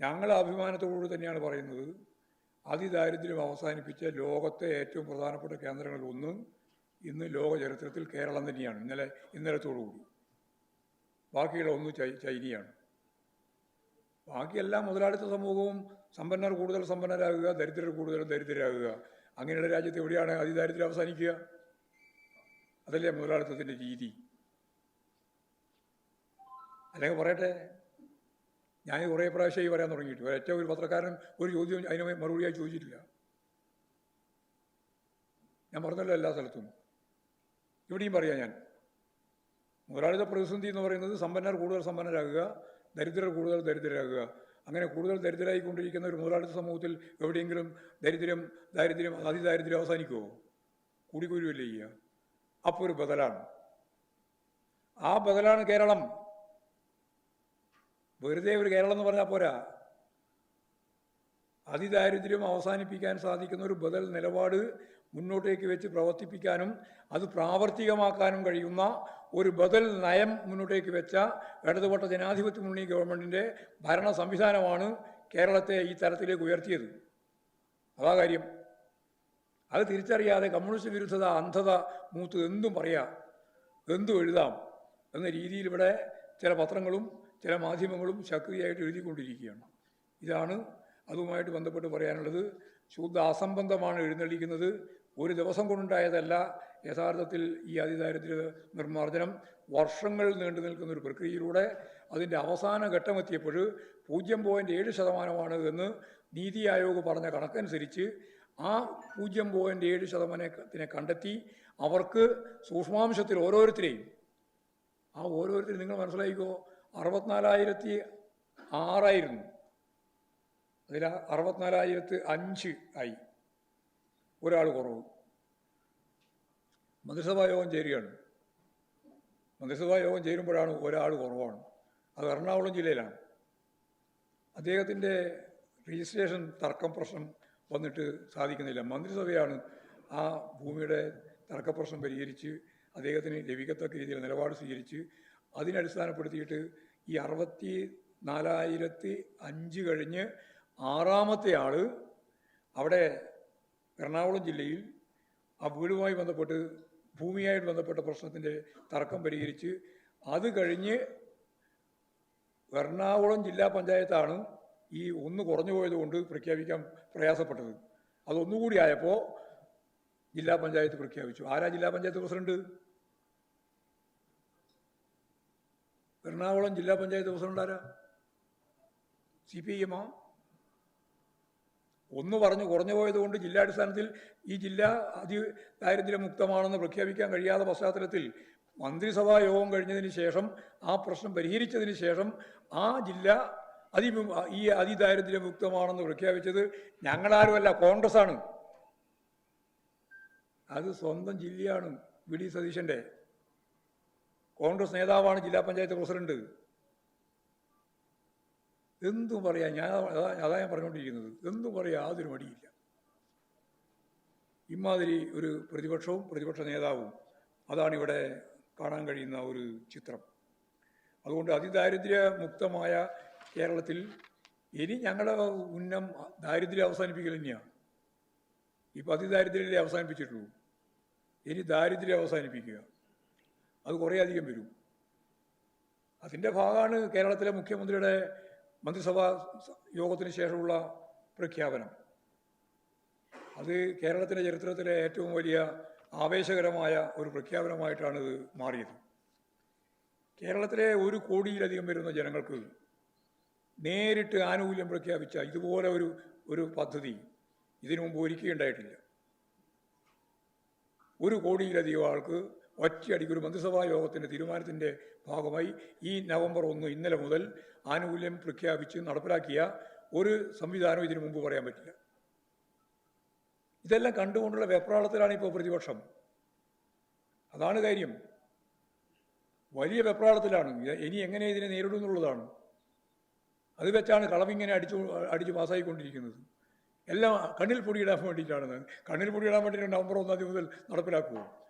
ഞങ്ങൾ അഭിമാനത്തോടുകൂടി തന്നെയാണ് പറയുന്നത്. അതിദാരിദ്ര്യം അവസാനിപ്പിച്ച ലോകത്തെ ഏറ്റവും പ്രധാനപ്പെട്ട കേന്ദ്രങ്ങളിൽ ഒന്ന് ഇന്ന് ലോക ചരിത്രത്തിൽ കേരളം തന്നെയാണ് ഇന്നലെ ഇന്നലത്തോടുകൂടി. ബാക്കിയുള്ള ഒന്ന് ചൈനയാണ്. ബാക്കിയെല്ലാം മുതലാളിത്ത സമൂഹവും സമ്പന്നർ കൂടുതൽ സമ്പന്നരാകുക ദരിദ്രർ കൂടുതൽ ദരിദ്രരാകുക. അങ്ങനെയുള്ള രാജ്യത്ത് എവിടെയാണ് അതിദാരിദ്ര്യം അവസാനിക്കുക? അതല്ലേ മുതലാളിത്തത്തിന്റെ രീതി. അല്ലെങ്കിൽ പറയട്ടെ? ഞാൻ കുറേ പ്രാവശ്യമായി പറയാൻ തുടങ്ങിയിട്ട്. ഒരൊറ്റ ഒരു പത്രക്കാരൻ ഒരു ചോദ്യം അതിന് മറുപടിയായി ചോദിച്ചിട്ടില്ല. ഞാൻ പറഞ്ഞല്ലോ എല്ലാ സ്ഥലത്തും. ഇവിടെയും പറയാം ഞാൻ. മുതലാളിത്ത പ്രതിസന്ധി എന്ന് പറയുന്നത് സമ്പന്നർ കൂടുതൽ സമ്പന്നരാകുക ദരിദ്രർ കൂടുതൽ ദരിദ്രരാകുക. അങ്ങനെ കൂടുതൽ ദരിദ്രരായിക്കൊണ്ടിരിക്കുന്ന ഒരു മുതലാളിത്ത സമൂഹത്തിൽ എവിടെയെങ്കിലും ദരിദ്രം ദാരിദ്ര്യം അതിദാരിദ്ര്യം അവസാനിക്കുമോ കൂടിക്കൂരുവല്ലേ ചെയ്യുക? അപ്പോൾ ഒരു ബദലാണ്. ആ ബദലാണ് കേരളം. വെറുതെ ഒരു കേരളം എന്ന് പറഞ്ഞാൽ പോരാ. അതിദാരിദ്ര്യം അവസാനിപ്പിക്കാൻ സാധിക്കുന്ന ഒരു ബദൽ നിലപാട് മുന്നോട്ടേക്ക് വെച്ച് പ്രവർത്തിപ്പിക്കാനും അത് പ്രാവർത്തികമാക്കാനും കഴിയുന്ന ഒരു ബദൽ നയം മുന്നോട്ടേക്ക് വെച്ച ഇടതുപെട്ട ജനാധിപത്യ മുന്നണി ഗവൺമെന്റിന്റെ ഭരണ സംവിധാനമാണ് കേരളത്തെ ഈ തരത്തിലേക്ക് ഉയർത്തിയത്. അതാ കാര്യം. അത് തിരിച്ചറിയാതെ കമ്മ്യൂണിസ്റ്റ് വിരുദ്ധത അന്ധത മൂത്ത് എന്തും പറയാം എന്തും എഴുതാം എന്ന രീതിയിൽ ഇവിടെ ചില പത്രങ്ങളും ചില മാധ്യമങ്ങളും ശക്തിയായിട്ട് എഴുതിക്കൊണ്ടിരിക്കുകയാണ്. ഇതാണ് അതുമായിട്ട് ബന്ധപ്പെട്ട് പറയാനുള്ളത്. ശുദ്ധ അസംബന്ധമാണ് എഴുന്നള്ളിക്കുന്നത്. ഒരു ദിവസം കൊണ്ടുണ്ടായതല്ല. യഥാർത്ഥത്തിൽ ഈ അതിദാരിദ്ര്യ നിർമ്മാർജനം വർഷങ്ങൾ നീണ്ടു നിൽക്കുന്ന ഒരു പ്രക്രിയയിലൂടെ അതിന്റെ അവസാന ഘട്ടമെത്തിയപ്പോൾ പൂജ്യം പോയിന്റ് ഏഴ് ശതമാനമാണ് എന്ന് നീതി ആയോഗ് പറഞ്ഞ കണക്കനുസരിച്ച് ആ പൂജ്യം പോയിന്റ് ഏഴ് ശതമാനത്തിനെ കണ്ടെത്തി അവർക്ക് സൂക്ഷ്മാംശത്തിൽ ഓരോരുത്തരെയും ആ ഓരോരുത്തരും നിങ്ങൾ മനസ്സിലാക്കിക്കോ അറുപത്തിനാലായിരത്തി ആറായിരുന്നു. അതിൽ അറുപത്തിനാലായിരത്തി അഞ്ച് ആയി. ഒരാൾ കുറവ്. മന്ത്രിസഭാ യോഗം ചേരുകയാണ്. മന്ത്രിസഭാ യോഗം ചേരുമ്പോഴാണ് ഒരാൾ കുറവാണ്. അത് എറണാകുളം ജില്ലയിലാണ്. അദ്ദേഹത്തിന്റെ രജിസ്ട്രേഷൻ തർക്കം പ്രശ്നം വന്നിട്ട് സാധിക്കുന്നില്ല. മന്ത്രിസഭയാണ് ആ ഭൂമിയുടെ തർക്കപ്രശ്നം പരിഹരിച്ച് അദ്ദേഹത്തിന് ലഭിക്കത്തക്ക രീതിയിൽ നിലപാട് സ്വീകരിച്ച് അതിനടിസ്ഥാനപ്പെടുത്തിയിട്ട് ഈ അറുപത്തി നാലായിരത്തി അഞ്ച് കഴിഞ്ഞ് ആറാമത്തെ ആൾ അവിടെ എറണാകുളം ജില്ലയിൽ ആ വീടുമായി ബന്ധപ്പെട്ട് ഭൂമിയായിട്ട് ബന്ധപ്പെട്ട പ്രശ്നത്തിന്റെ തർക്കം പരിഹരിച്ച് അത് കഴിഞ്ഞ് എറണാകുളം ജില്ലാ പഞ്ചായത്താണ് ഈ ഒന്ന് കുറഞ്ഞു പോയതുകൊണ്ട് പ്രഖ്യാപിക്കാൻ പ്രയാസപ്പെട്ടത്. അതൊന്നുകൂടി ആയപ്പോൾ ജില്ലാ പഞ്ചായത്ത് പ്രഖ്യാപിച്ചു. ആരാ ജില്ലാ പഞ്ചായത്ത് പ്രസിഡന്റ്? എറണാകുളം ജില്ലാ പഞ്ചായത്ത് പ്രസിഡന്റ് ആരാ? സി പി എമ്മോ? ഒന്ന് പറഞ്ഞു കുറഞ്ഞു പോയതുകൊണ്ട് ജില്ലാടിസ്ഥാനത്തിൽ ഈ ജില്ല അതി ദാരിദ്ര്യമുക്തമാണെന്ന് പ്രഖ്യാപിക്കാൻ കഴിയാത്ത പശ്ചാത്തലത്തിൽ മന്ത്രിസഭാ യോഗം കഴിഞ്ഞതിന് ശേഷം ആ പ്രശ്നം പരിഹരിച്ചതിന് ശേഷം ആ ജില്ല അതി ഈ അതിദാരിദ്ര്യമുക്തമാണെന്ന് പ്രഖ്യാപിച്ചത് ഞങ്ങളാരുമല്ല കോൺഗ്രസ്സാണ്. അത് സ്വന്തം ജില്ലയാണ് വി ഡി സതീശന്റെ കോൺഗ്രസ് നേതാവാണ് ജില്ലാ പഞ്ചായത്ത് പ്രസിഡന്റ്. എന്തും പറയാം ഞാൻ അതാ ഞാൻ പറഞ്ഞുകൊണ്ടിരിക്കുന്നത്. എന്തും പറയാം യാതൊരു മടിയില്ല. ഇമാതിരി ഒരു പ്രതിപക്ഷവും പ്രതിപക്ഷ നേതാവും അതാണ് ഇവിടെ കാണാൻ കഴിയുന്ന ഒരു ചിത്രം. അതുകൊണ്ട് അതിദാരിദ്ര്യ മുക്തമായ കേരളത്തിൽ ഇനി ഞങ്ങളുടെ ഉന്നം ദാരിദ്ര്യം അവസാനിപ്പിക്കൽ തന്നെയാണ് ഇപ്പം അതിദാരിദ്ര്യമല്ലേ അവസാനിപ്പിച്ചിട്ടുള്ളൂ. ഇനി ദാരിദ്ര്യം അവസാനിപ്പിക്കുക. അത് കുറേ അധികം വരും. അതിന്റെ ഭാഗമാണ് കേരളത്തിലെ മുഖ്യമന്ത്രിയുടെ മന്ത്രിസഭാ യോഗത്തിന് ശേഷമുള്ള പ്രഖ്യാപനം. അത് കേരളത്തിന്റെ ചരിത്രത്തിലെ ഏറ്റവും വലിയ ആവേശകരമായ ഒരു പ്രഖ്യാപനമായിട്ടാണ് ഇത് മാറിയത്. കേരളത്തിലെ ഒരു കോടിയിലധികം വരുന്ന ജനങ്ങൾക്ക് നേരിട്ട് ആനുകൂല്യം പ്രഖ്യാപിച്ച ഇതുപോലെ ഒരു ഒരു പദ്ധതി ഇതിനു മുമ്പ് ഒരുക്കിയുണ്ടായിട്ടില്ല. ഒരു കോടിയിലധികം ആൾക്ക് ഒറ്റയടിക്ക് ഒരു മന്ത്രിസഭാ യോഗത്തിന്റെ തീരുമാനത്തിന്റെ ഭാഗമായി ഈ നവംബർ ഒന്ന് ഇന്നലെ മുതൽ ആനുകൂല്യം പ്രഖ്യാപിച്ച് നടപ്പിലാക്കിയ ഒരു സംവിധാനം ഇതിനു മുമ്പ് പറയാൻ പറ്റില്ല. ഇതെല്ലാം കണ്ടുകൊണ്ടുള്ള വെപ്രാളത്തിലാണ് ഇപ്പോൾ പ്രതിപക്ഷം. അതാണ് കാര്യം. വലിയ വെപ്രാളത്തിലാണ്. ഇനി എങ്ങനെ ഇതിനെ നേരിടും എന്നുള്ളതാണ്. അത് വെച്ചാണ് കളവിങ്ങനെ അടിച്ചു അടിച്ച് പാസ്സായിക്കൊണ്ടിരിക്കുന്നത്. എല്ലാം കണ്ണിൽ പൊടിയിടാൻ വേണ്ടിയിട്ടാണ്. കണ്ണിൽ പൊടിയിടാൻ വേണ്ടിയിട്ട് നവംബർ ഒന്നാം തീയതി മുതൽ നടപ്പിലാക്കുമോ